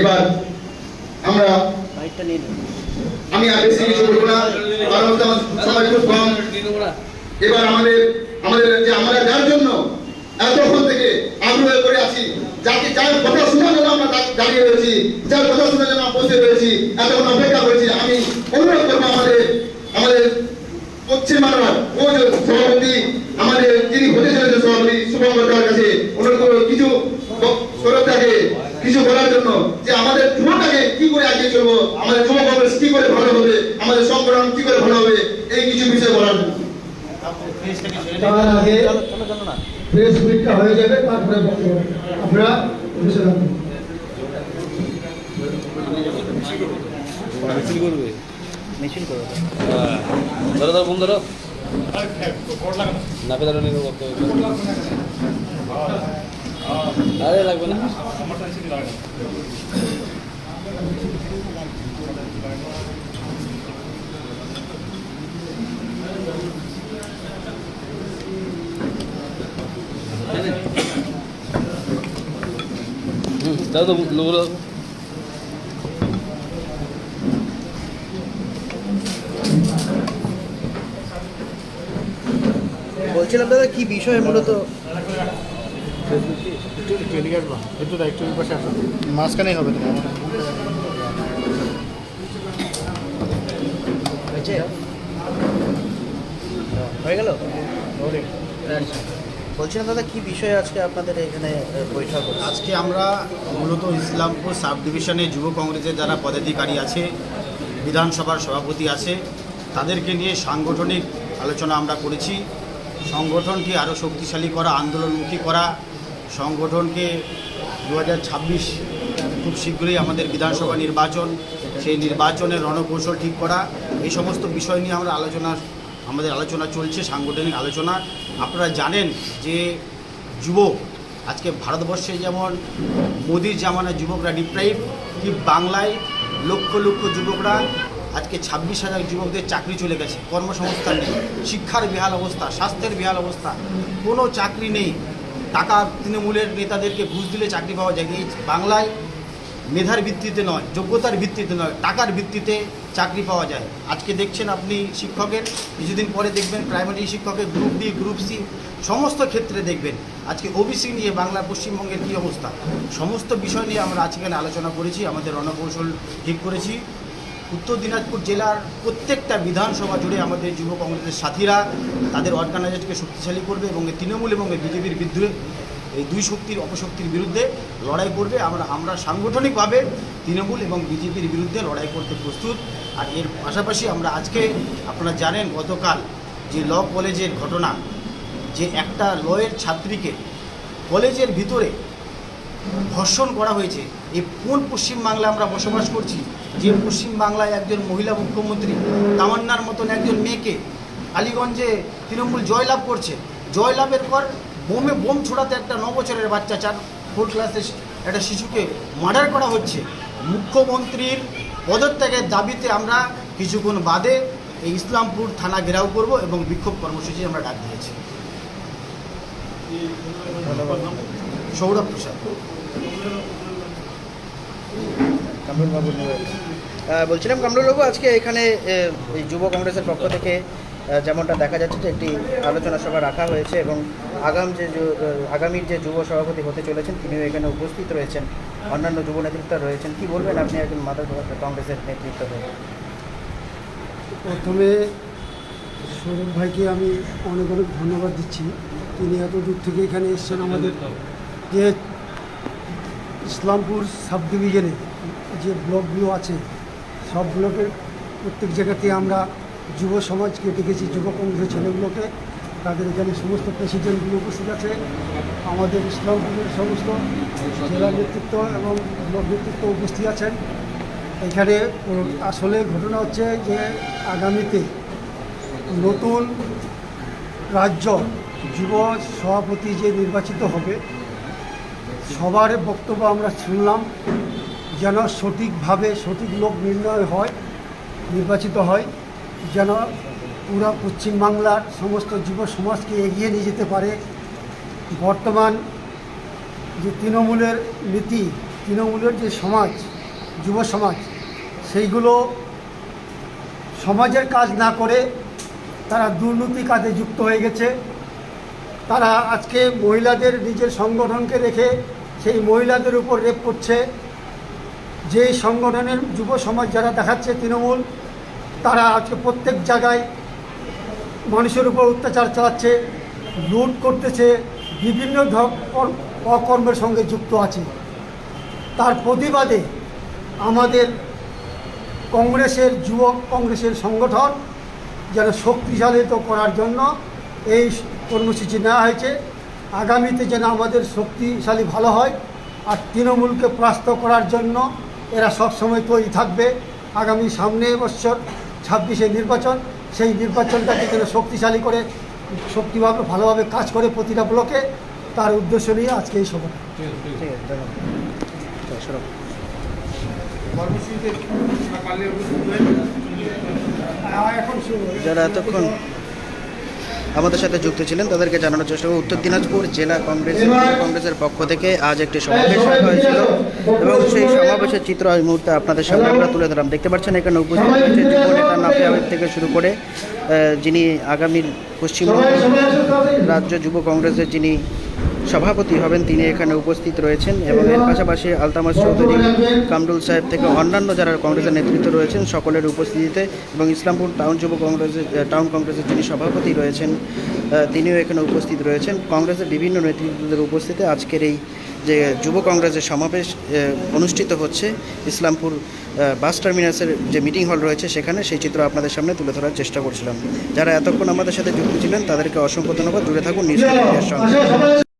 এবার আমরা আমি আর বেশি কিছু বলব কারণ সবাই খুব কম এবার আমাদের আমাদের যে আমরা যার জন্য এতক্ষণ থেকে আগ্রহ করে আছি যাকে যার কথা দাঁড়িয়ে রয়েছি, যার কথা জন্য আমরা বসে রয়েছি। এতক্ষণ অপেক্ষা করেছি। আমি অনুরোধ করব আমাদের আমাদের যিনি কি করে ভালো হবে, আমাদের সংগঠন কি করে ভালো হবে, এই কিছু বিষয় বলার জন্য। তার হয়ে যাবে, তারপরে আপনারা বসে মিছিল করবে? মিছিল করো হ্যাঁ। ধরো ধরো বোন ধরো। নাপে ধরো নিয়ে করতে হবে আরে লাগবে না। দাও তো লোক বলছিলাম দাদা কি বিষয় মূলত? মাঝখানেই হবে হয়েছে? হয়ে গেল? বলছিলাম দাদা কি বিষয় আজকে আপনাদের এখানে বৈঠক আজকে আমরা মূলত ইসলামপুর সাব ডিভিশনে যুব কংগ্রেসের যারা পদাধিকারী আছে বিধানসভার সভাপতি আছে তাদেরকে নিয়ে সাংগঠনিক আলোচনা আমরা করেছি। সংগঠনকে আরও শক্তিশালী করা, আন্দোলনমুখী করা। সংগঠনকে দু হাজার ছাব্বিশ খুব শীঘ্রই আমাদের বিধানসভা নির্বাচন, সেই নির্বাচনের রণকৌশল ঠিক করা। এই সমস্ত বিষয় নিয়ে আমরা আলোচনা, আমাদের আলোচনা চলছে, সাংগঠনিক আলোচনা। আপনারা জানেন যে যুবক আজকে ভারতবর্ষে যেমন মোদির জামানার যুবকরা ডিপ্রাইভ কি বাংলায় লক্ষ লক্ষ যুবকরা আজকে ছাব্বিশ হাজার যুবকদের চাকরি চলে গেছে। কর্মসংস্থান নেই, শিক্ষার বেহাল অবস্থা, স্বাস্থ্যের বেহাল অবস্থা। কোনো চাকরি নেই। টাকা তৃণমূলের নেতাদেরকে ঘুষ দিলে চাকরি পাওয়া যায়। এই বাংলায় মেধার ভিত্তিতে নয়, যোগ্যতার ভিত্তিতে নয়, টাকার ভিত্তিতে চাকরি পাওয়া যায়। আজকে দেখছেন আপনি শিক্ষকের, কিছুদিন পরে দেখবেন প্রাইমারি শিক্ষকের গ্রুপ ডি গ্রুপ সি সমস্ত ক্ষেত্রে দেখবেন। আজকে ওবিসি নিয়ে বাংলা পশ্চিমবঙ্গের কী অবস্থা? সমস্ত বিষয় নিয়ে আমরা আজকে আলোচনা করেছি, আমাদের রণকৌশল ঠিক করেছি। উত্তর দিনাজপুর জেলার প্রত্যেকটা বিধানসভা জুড়ে আমাদের যুব কংগ্রেসের সাথীরা তাদের অর্গানাইজেশনকে শক্তিশালী করবে এবং তৃণমূল এবং বিজেপির বিরুদ্ধে এই দুই শক্তির অপশক্তির বিরুদ্ধে লড়াই করবে। আমরা আমরা সাংগঠনিকভাবে তৃণমূল এবং বিজেপির বিরুদ্ধে লড়াই করতে প্রস্তুত। আর এর পাশাপাশি আমরা আজকে, আপনারা জানেন, গতকাল যে ল কলেজের ঘটনা, যে একটা লয়ের ছাত্রীকে কলেজের ভিতরে ধর্ষণ করা হয়েছে, এই কোন পশ্চিমবাংলায় আমরা বসবাস করছি যে পশ্চিমবাংলায় একজন মহিলা মুখ্যমন্ত্রী, তামান্নার মতন একজন মেয়েকে আলীগঞ্জে তৃণমূল জয়লাভ করছে। জয়লাভের পর বোমে বোম ছোড়াতে একটা ন বছরের বাচ্চা চার ফোর ক্লাসের একটা শিশুকে মার্ডার করা হচ্ছে। মুখ্যমন্ত্রীর পদত্যাগের দাবিতে আমরা কিছুক্ষণ বাদে এই ইসলামপুর থানা ঘেরাও করব এবং বিক্ষোভ কর্মসূচি আমরা ডাক দিয়েছি। সৌরভ প্রসাদ। কামরুলবাবু বলছিলাম কামরুলবাবু আজকে এখানে এই যুব কংগ্রেসের পক্ষ থেকে যেমনটা দেখা যাচ্ছে যে একটি আলোচনা সভা রাখা হয়েছে এবং আগাম যে আগামীর যে যুব সভাপতি হতে চলেছেন তিনিও এখানে উপস্থিত রয়েছেন। অন্যান্য যুব নেতৃত্ব রয়েছেন। কি বলবেন আপনি একজন মাদার কংগ্রেসের নেতৃত্ব হয়ে প্রথমে সৌরভ ভাইকে আমি অনেক অনেক ধন্যবাদ দিচ্ছি। তিনি এত দূর থেকে এখানে এসেছেন আমাদের যে ইসলামপুর সাব ডিভিশনে। যে ব্লকগুলো আছে, সব ব্লকের প্রত্যেক জায়গাতে আমরা যুব সমাজকে ডেকেছি, যুব কংগ্রেসের ছেলেগুলোকে। তাদের এখানে সমস্ত প্রেসিডেন্টগুলো উপস্থিত আছে। আমাদের ইসলামপুরের সমস্ত জেলা নেতৃত্ব এবং ব্লক নেতৃত্ব উপস্থিত আছেন। এখানে আসলে ঘটনা হচ্ছে যে আগামীতে নতুন রাজ্য যুব সভাপতি যে নির্বাচিত হবে, সবার বক্তব্য আমরা শুনলাম। যেন সঠিকভাবে সঠিক লোক নির্ণয় হয়, নির্বাচিত হয়, যেন পুরো পশ্চিমবাংলার সমস্ত যুব সমাজকে এগিয়ে নিয়ে যেতে পারে। বর্তমান যে তৃণমূলের নীতি, তৃণমূলের যে সমাজ, যুব সমাজ, সেইগুলো সমাজের কাজ না করে তারা দুর্নীতি কাজে যুক্ত হয়ে গেছে। তারা আজকে মহিলাদের নিজের সংগঠনকে রেখে সেই মহিলাদের উপর রেপ করছে। যেই সংগঠনের যুব সমাজ যারা দেখাচ্ছে তৃণমূল, তারা আজকে প্রত্যেক জায়গায় মানুষের উপর অত্যাচার চালাচ্ছে, লুট করতেছে, বিভিন্ন অকর্মের সঙ্গে যুক্ত আছে। তার প্রতিবাদে আমাদের কংগ্রেসের যুবক কংগ্রেসের সংগঠন যেন শক্তিশালিত করার জন্য এই কর্মসূচি নেওয়া হয়েছে। আগামীতে যেন আমাদের শক্তিশালী ভালো হয়, আর তৃণমূলকে পরাস্ত করার জন্য এরা সবসময় তৈরি থাকবে। আগামী সামনে বছর ছাব্বিশে নির্বাচন সেই নির্বাচনটাকে যেন শক্তিশালী করে শক্তিভাবে ভালোভাবে কাজ করে প্রতিটা ব্লকে তার উদ্দেশ্য নিয়ে আজকে এই সভা। এখন শুরু যারা এতক্ষণ আমাদের সাথে যুক্ত ছিলেন, তাদেরকে জানানোর চেষ্টা করব। উত্তর দিনাজপুর জেলা কংগ্রেস, কংগ্রেসের পক্ষ থেকে আজ একটি সমাবেশ হয়েছিল এবং সেই সমাবেশের চিত্র এই মুহূর্তে আপনাদের সামনে আমরা তুলে ধরলাম। দেখতে পাচ্ছেন, এখানে উপস্থিত হয়েছে যুব নেতা নাফি থেকে শুরু করে যিনি আগামী পশ্চিমবঙ্গ রাজ্য যুব কংগ্রেসের যিনি সভাপতি হবেন তিনি এখানে উপস্থিত রয়েছেন এবং এর পাশাপাশি আলতামাস চৌধুরী কামরুল সাহেব থেকে অন্যান্য যারা কংগ্রেসের নেতৃত্ব রয়েছেন সকলের উপস্থিতিতে এবং ইসলামপুর টাউন যুব কংগ্রেসের টাউন কংগ্রেসের যিনি সভাপতি রয়েছেন তিনিও এখানে উপস্থিত রয়েছেন। কংগ্রেসের বিভিন্ন নেতৃত্বদের উপস্থিতিতে আজকের এই যে যুব কংগ্রেসের সমাবেশ অনুষ্ঠিত হচ্ছে ইসলামপুর বাস টার্মিনাসের যে মিটিং হল রয়েছে সেখানে সেই চিত্র আপনাদের সামনে তুলে ধরার চেষ্টা করছিলাম। যারা এতক্ষণ আমাদের সাথে যুক্ত ছিলেন তাদেরকে অসংখ্য ধন্যবাদ। জুড়ে থাকুন, নিউজ সঙ্গে।